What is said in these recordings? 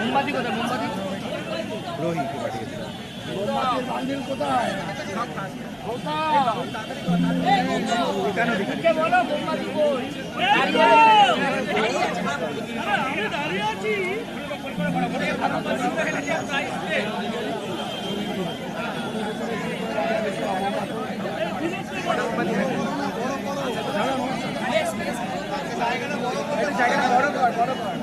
মোমবাতি কোথায় মোমবাতি রোহি পাঠিয়েছে বান্ডিল কোথায় দাঁড়িয়ে আছি জায়গাটা বড় কর বড় কর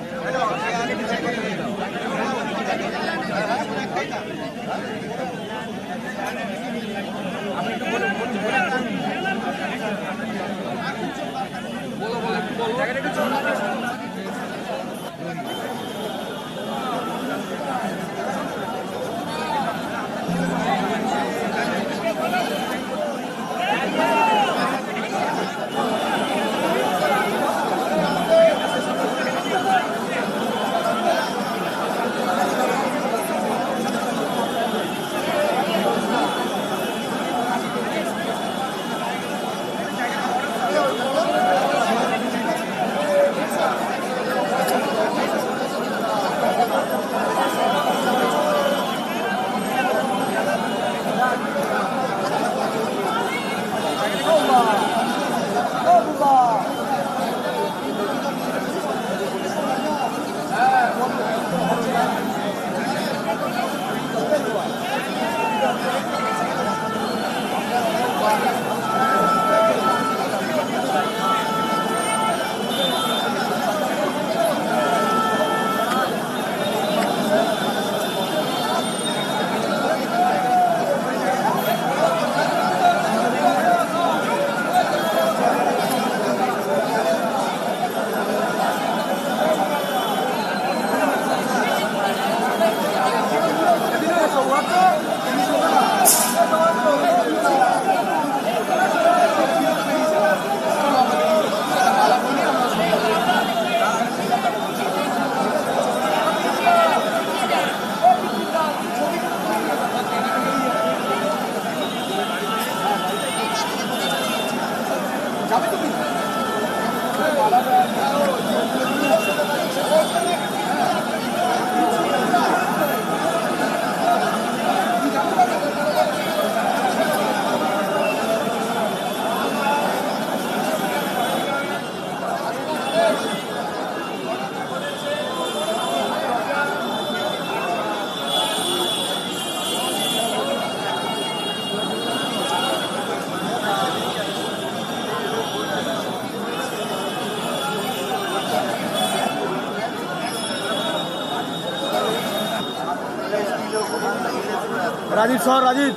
সর রাজীব।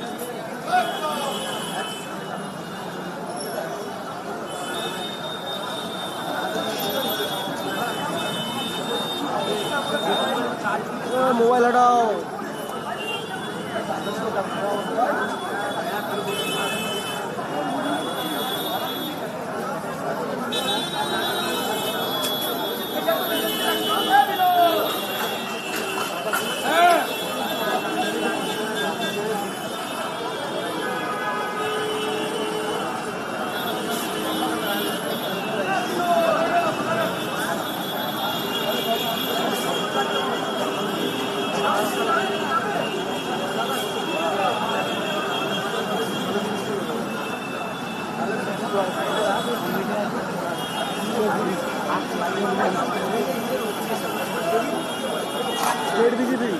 মোবাইল হটাও। স্টেট বিজেপি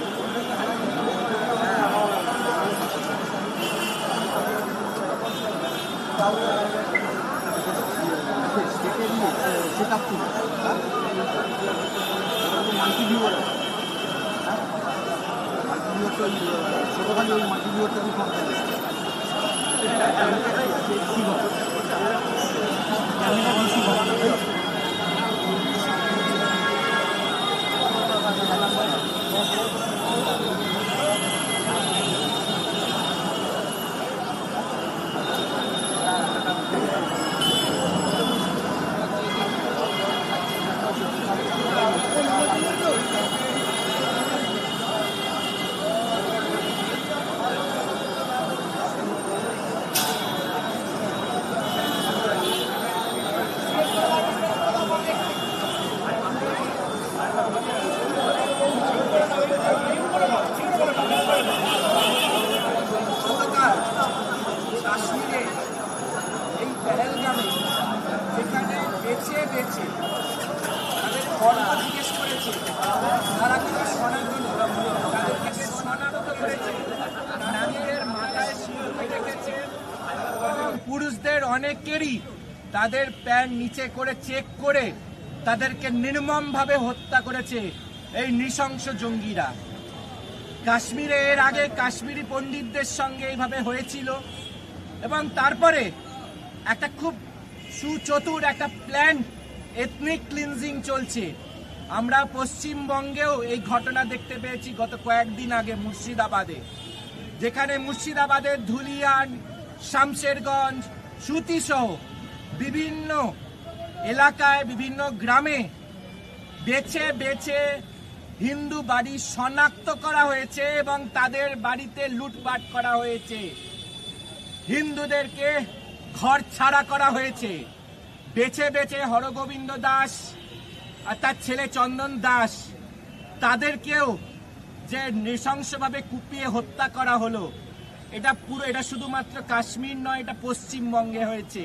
স্টেটের set up multi viewer multi viewer তো ওই মাটি ভিউয়ারটা খুব কম ক্যামেরা বেশি ভালো বেছে বেছে তাদের কর্ম জিজ্ঞেস করেছে, তারা কিন্তু শোনার জন্য তাদের কাছে শোনার করেছে নারীদের মাথায় সিঁড়ি রেখেছে। পুরুষদের অনেকেরই তাদের প্যান্ট নিচে করে চেক করে তাদেরকে নির্মমভাবে হত্যা করেছে এই নৃশংস জঙ্গিরা। কাশ্মীরে, এর আগে কাশ্মীরি পণ্ডিতদের সঙ্গে এইভাবে হয়েছিল। এবং তারপরে একটা খুব সুচতুর একটা প্ল্যান এথনিক ক্লিনজিং চলছে। আমরা পশ্চিমবঙ্গেও এই ঘটনা দেখতে পেয়েছি গত কয়েকদিন আগে মুর্শিদাবাদে। যেখানে মুর্শিদাবাদের ধুলিয়ান, শামশেরগঞ্জ, সুতিসহ বিভিন্ন এলাকায়, বিভিন্ন গ্রামে বেছে বেছে হিন্দু বাড়ি শনাক্ত করা হয়েছে এবং তাদের বাড়িতে লুটপাট করা হয়েছে। হিন্দুদেরকে ঘর ছাড়া করা হয়েছে। বেছে বেছে হরগোবিন্দ দাস আর তার ছেলে চন্দন দাস, তাদেরকেও যে নৃশংসভাবে কুপিয়ে হত্যা করা হলো, এটা পুরো, এটা শুধুমাত্র কাশ্মীর নয়, এটা পশ্চিমবঙ্গে হয়েছে।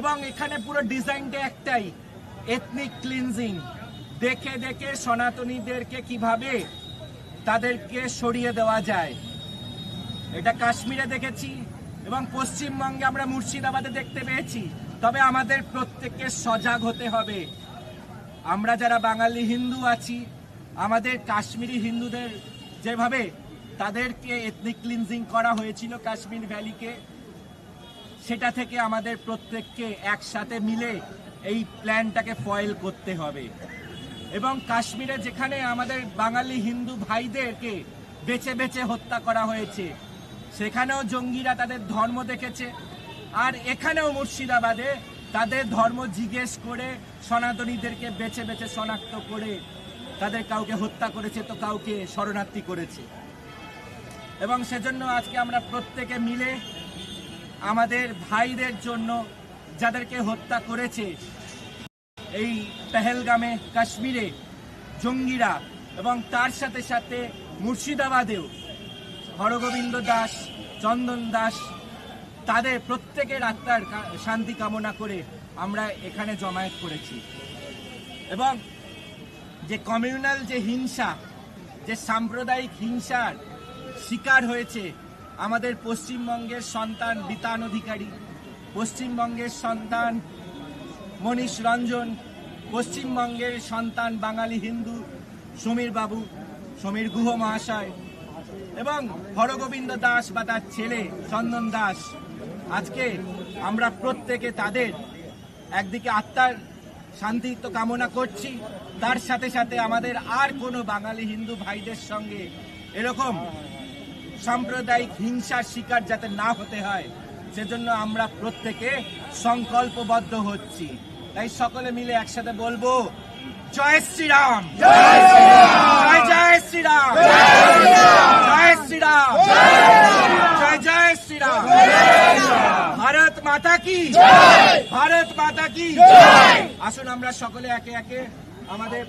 এবং এখানে পুরো ডিজাইনটা একটাই এথনিক ক্লিনজিং দেখে দেখে সনাতনীদেরকে কীভাবে তাদেরকে সরিয়ে দেওয়া যায়। এটা কাশ্মীরে দেখেছি। এবং পশ্চিমবঙ্গে আমরা মুর্শিদাবাদে দেখতে পেয়েছি। তবে আমাদের প্রত্যেককে সজাগ হতে হবে। আমরা যারা বাঙালি হিন্দু আছি, আমাদের কাশ্মীরি হিন্দুদের যেভাবে তাদেরকে এথনিক ক্লিনজিং করা হয়েছিল কাশ্মীর ভ্যালিকে, সেটা থেকে আমাদের প্রত্যেককে একসাথে মিলে এই প্ল্যানটাকে ফয়েল করতে হবে। এবং কাশ্মীরে যেখানে আমাদের বাঙালি হিন্দু ভাইদেরকে বেছে বেছে হত্যা করা হয়েছে সেখানেও জঙ্গিরা তাদের ধর্ম দেখেছে। আর এখানেও মুর্শিদাবাদে তাদের ধর্ম জিজ্ঞেস করে সনাতনীদেরকে বেছে বেছে শনাক্ত করে তাদের কাউকে হত্যা করেছে, তো কাউকে শরণার্থী করেছে। এবং সেজন্য আজকে আমরা প্রত্যেকে মিলে আমাদের ভাইদের জন্য যাদেরকে হত্যা করেছে, এই পেহেলগামে কাশ্মীরে জঙ্গিরা এবং তার সাথে সাথে মুর্শিদাবাদেও হরগোবিন্দ দাস, চন্দন দাস, তাদের প্রত্যেকের আত্মার শান্তি কামনা করে আমরা এখানে জমায়েত করেছি। এবং যে কমিউনাল যে হিংসা, যে সাম্প্রদায়িক হিংসার শিকার হয়েছে আমাদের পশ্চিমবঙ্গের সন্তান বিতান অধিকারী, পশ্চিমবঙ্গের সন্তান মনীষ রঞ্জন, পশ্চিমবঙ্গের সন্তান বাঙালি হিন্দু সমীর বাবু সমীর গুহ মহাশয় এবং হরগোবিন্দ দাস বা তার ছেলে চন্দন দাস আজকে আমরা প্রত্যেকে তাদের একদিকে আত্মার শান্তি তো কামনা করছি। তার সাথে সাথে আমাদের আর কোনো বাঙালি হিন্দু ভাইদের সঙ্গে এরকম সাম্প্রদায়িক হিংসার শিকার যাতে না হতে হয় সেজন্য আমরা প্রত্যেকে সংকল্পবদ্ধ হচ্ছি। তাই সকলে মিলে একসাথে বলব জয় শ্রীরাম! জয় জয় শ্রীরাম! শ্রীরাম। জয় জয় শ্রীরাম। ভারত মাতা কি? ভারত মাতা কি? আসুন আমরা সকলে একে একে আমাদের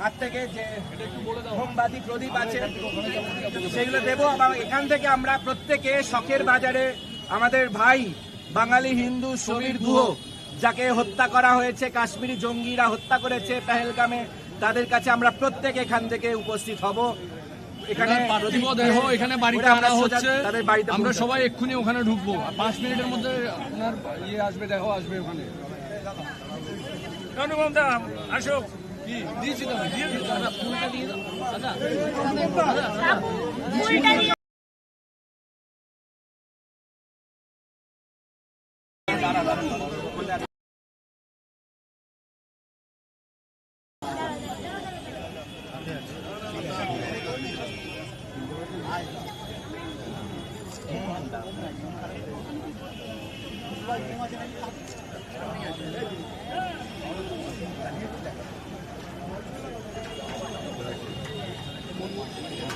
হাত থেকে যে মোমবাতি প্রদীপ আছে সেগুলো দেবো। আবার এখান থেকে আমরা প্রত্যেকে শখের বাজারে আমাদের ভাই বাঙালি হিন্দু সমীর গুহ যাকে হত্যা করা হয়েছে কাশ্মীরি জঙ্গিরা হত্যা করেছে পেহেলগামে তাদের কাছে আমরা প্রত্যেক এখান থেকে উপস্থিত হব। এখানে পার্থিব দেহ এখানে বাড়িতে আনা হচ্ছে। আমরা সবাই এক্ষুনি ওখানে ঢুকবো। আর পাঁচ মিনিটের মধ্যে আপনার ইয়ে আসবে দেহ আসবে ওখানে। আসো। দিয়েছি তো আমি, দিয়ে দিয়েছি।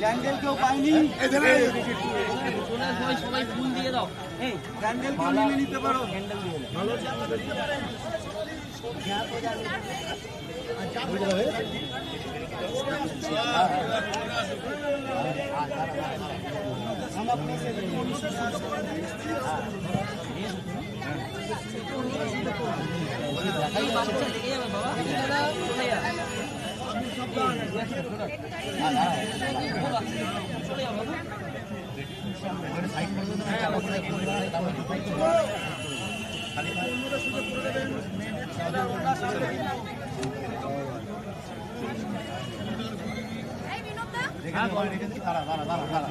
প্যান্ডেল কেউ পাইনি সবাই সবাই ফুল দিয়ে দাও। এই প্যান্ডেল কেউ নিয়ে নিতে পারো। এই বাচ্চা লেগে যাবে বাবু। দাঁড়া দাঁড়া দাঁড়া দাঁড়া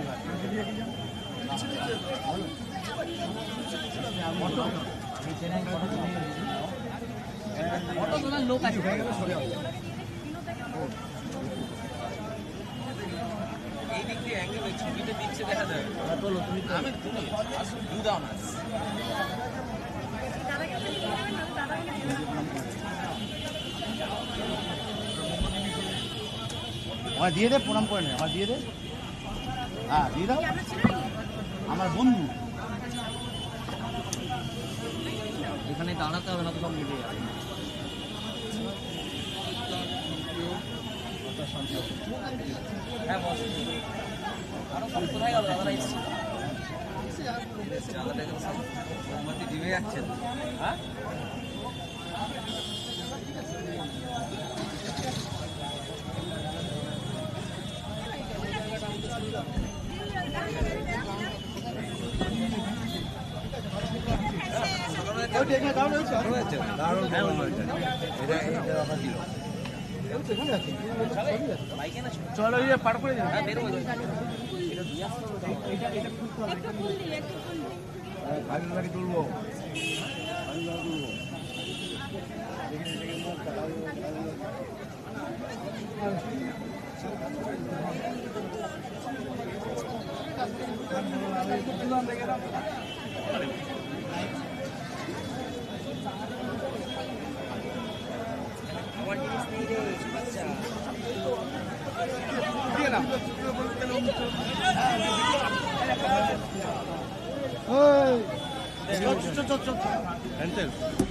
লোক আছে এই দিক দিয়ে অ্যাঙ্গেল ওই দিচ্ছে দেখা যাবে আমি তুমি দু দাও না আমার দিয়ে দে প্রণাম করে নে আমার দিয়ে দে। হ্যাঁ দিয়ে দাও। আমার বন্ধু। এখানে দাঁড়াতে হবে না তো সব মিলে যাবে। হ্যাঁ বস। আরও কোথায় গেল? দাদারা এসছে। দাদাটা এখানে সব মোমবাতি জিভে যাচ্ছে তো। হ্যাঁ বাইকে না চলো ইয়ে পার করে গাড়ি গাড়ি তুলবো আমার জিনিস নেই রে বাচ্চা চল চল চল চল